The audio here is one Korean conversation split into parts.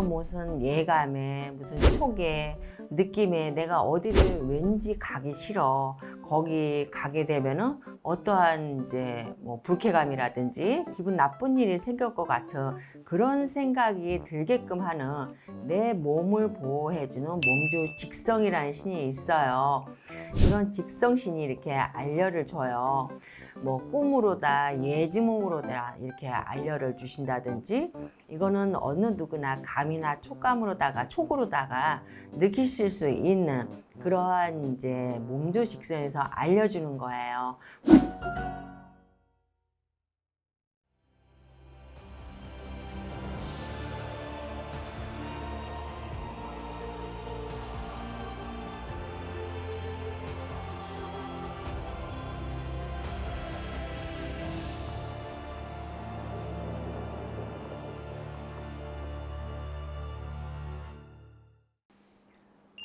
어떤 무슨 예감에 무슨 촉에 느낌에 내가 어디를 왠지 가기 싫어 거기 가게 되면은 어떠한 이제 뭐 불쾌감이라든지 기분 나쁜 일이 생길 것 같은 그런 생각이 들게끔 하는 내 몸을 보호해주는 몸주 직성이라는 신이 있어요. 이런 직성신이 이렇게 알려를 줘요. 뭐 꿈으로다 예지몽으로다 이렇게 알려를 주신다든지 이거는 어느 누구나 감이나 촉감으로다가 촉으로다가 느끼실 수 있는 그러한 이제 몸조 직성에서 알려주는 거예요.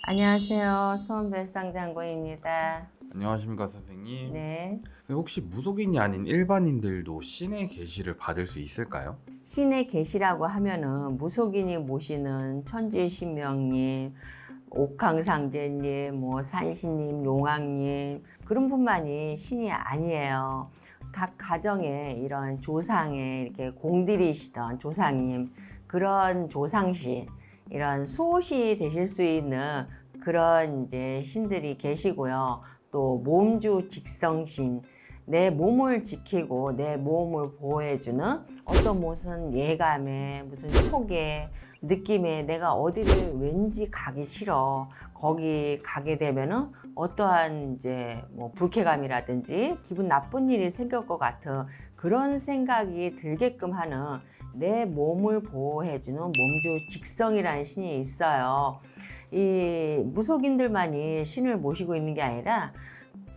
안녕하세요. 소원별상장고입니다. 안녕하십니까 선생님. 네. 네, 혹시 무속인이 아닌 일반인들도 신의 계시를 받을 수 있을까요? 신의 계시라고 하면은 무속인이 모시는 천지신명님, 옥황상제님, 뭐 산신님, 용왕님 그런 분만이 신이 아니에요. 각 가정에 이런 조상에 이렇게 공들이시던 조상님 그런 조상신 이런 수호신이 되실 수 있는 그런 이제 신들이 계시고요. 또 몸주 직성신 내 몸을 지키고 내 몸을 보호해주는 어떤 무슨 예감에 무슨 촉에 느낌에 내가 어디를 왠지 가기 싫어 거기 가게 되면은 어떠한 이제 뭐 불쾌감이라든지 기분 나쁜 일이 생길 것 같은 그런 생각이 들게끔 하는 내 몸을 보호해주는 몸주 직성이라는 신이 있어요. 이 무속인들만이 신을 모시고 있는 게 아니라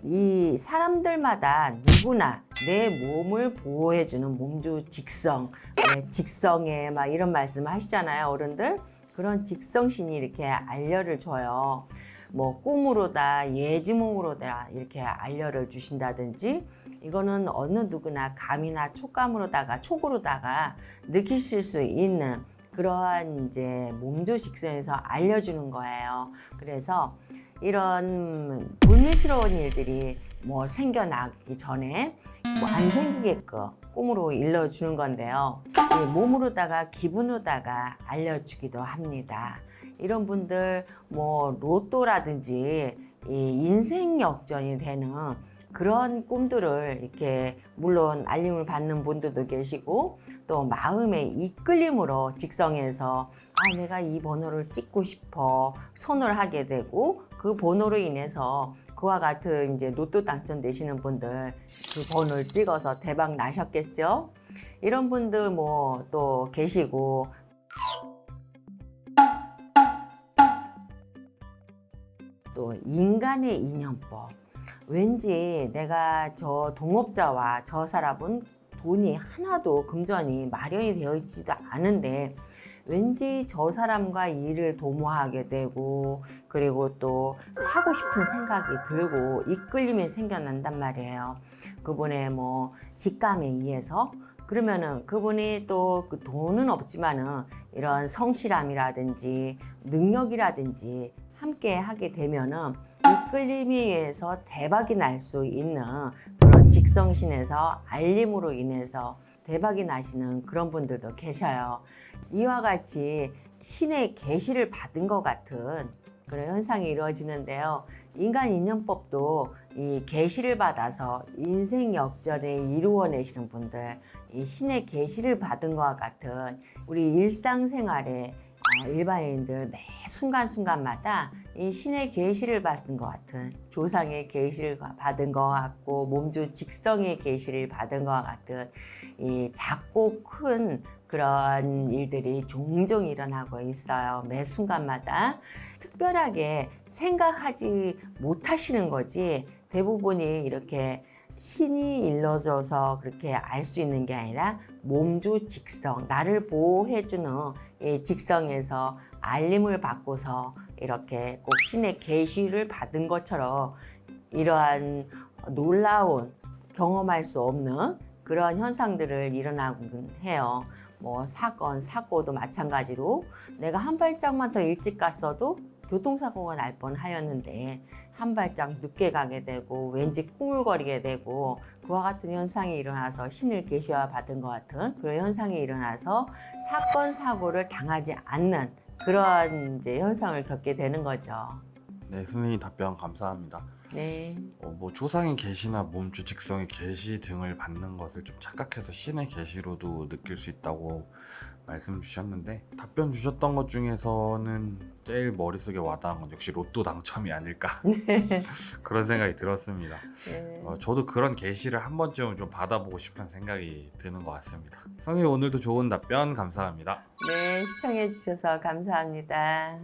이 사람들마다 누구나 내 몸을 보호해주는 몸주 직성, 네, 직성에 막 이런 말씀 하시잖아요, 어른들. 그런 직성신이 이렇게 알려를 줘요. 뭐 꿈으로다, 예지몽으로다 이렇게 알려를 주신다든지 이거는 어느 누구나 감이나 촉감으로다가 촉으로다가 느끼실 수 있는 그러한 이제 몸조 직성에서 알려주는 거예요. 그래서 이런 불미스러운 일들이 뭐 생겨나기 전에 뭐 안 생기게끔 꿈으로 일러주는 건데요. 이 몸으로다가 기분으로다가 알려주기도 합니다. 이런 분들 뭐 로또라든지 이 인생 역전이 되는 그런 꿈들을 이렇게 물론 알림을 받는 분들도 계시고 또 마음의 이끌림으로 직성에서 아 내가 이 번호를 찍고 싶어 손을 하게 되고 그 번호로 인해서 그와 같은 이제 로또 당첨되시는 분들 그 번호를 찍어서 대박 나셨겠죠? 이런 분들 뭐 또 계시고 또 인간의 인연법. 왠지 내가 저 동업자와 저 사람은 돈이 하나도 금전이 마련이 되어 있지도 않은데 왠지 저 사람과 일을 도모하게 되고 그리고 또 하고 싶은 생각이 들고 이끌림이 생겨난단 말이에요. 그분의 뭐 직감에 의해서 그러면은 그분이 또 그 돈은 없지만은 이런 성실함이라든지 능력이라든지 함께 하게 되면은 이끌림에 의해서 대박이 날 수 있는 그런 직성신에서 알림으로 인해서 대박이 나시는 그런 분들도 계셔요. 이와 같이 신의 계시를 받은 것 같은 그런 현상이 이루어지는데요. 인간 인연법도 이 계시를 받아서 인생 역전에 이루어내시는 분들, 이 신의 계시를 받은 것과 같은 우리 일상생활에 어, 일반인들 매 순간순간마다 이 신의 계시를 받은 것 같은 조상의 계시를 받은 것 같고 몸주 직성의 계시를 받은 것 같은 이 작고 큰 그런 일들이 종종 일어나고 있어요. 매 순간마다 특별하게 생각하지 못하시는 거지 대부분이 이렇게 신이 일러줘서 그렇게 알 수 있는 게 아니라 몸주 직성, 나를 보호해주는 이 직성에서 알림을 받고서 이렇게 꼭 신의 계시를 받은 것처럼 이러한 놀라운 경험할 수 없는 그런 현상들을 일어나곤 해요. 뭐 사건, 사고도 마찬가지로 내가 한 발짝만 더 일찍 갔어도 교통사고가 날 뻔하였는데 한 발짝 늦게 가게 되고 왠지 꾸물거리게 되고 그와 같은 현상이 일어나서 신을 계시와 받은 것 같은 그런 현상이 일어나서 사건 사고를 당하지 않는 그런 이제 현상을 겪게 되는 거죠. 네, 선생님 답변 감사합니다. 네. 어, 뭐 조상의 계시나 몸주 직성의 계시 등을 받는 것을 좀 착각해서 신의 계시로도 느낄 수 있다고 말씀 주셨는데 답변 주셨던 것 중에서는 제일 머릿속에 와닿은 건 역시 로또 당첨이 아닐까 그런 생각이 들었습니다. 네. 어, 저도 그런 계시를 한 번쯤은 좀 받아보고 싶은 생각이 드는 것 같습니다. 선생님 오늘도 좋은 답변 감사합니다. 네, 시청해 주셔서 감사합니다.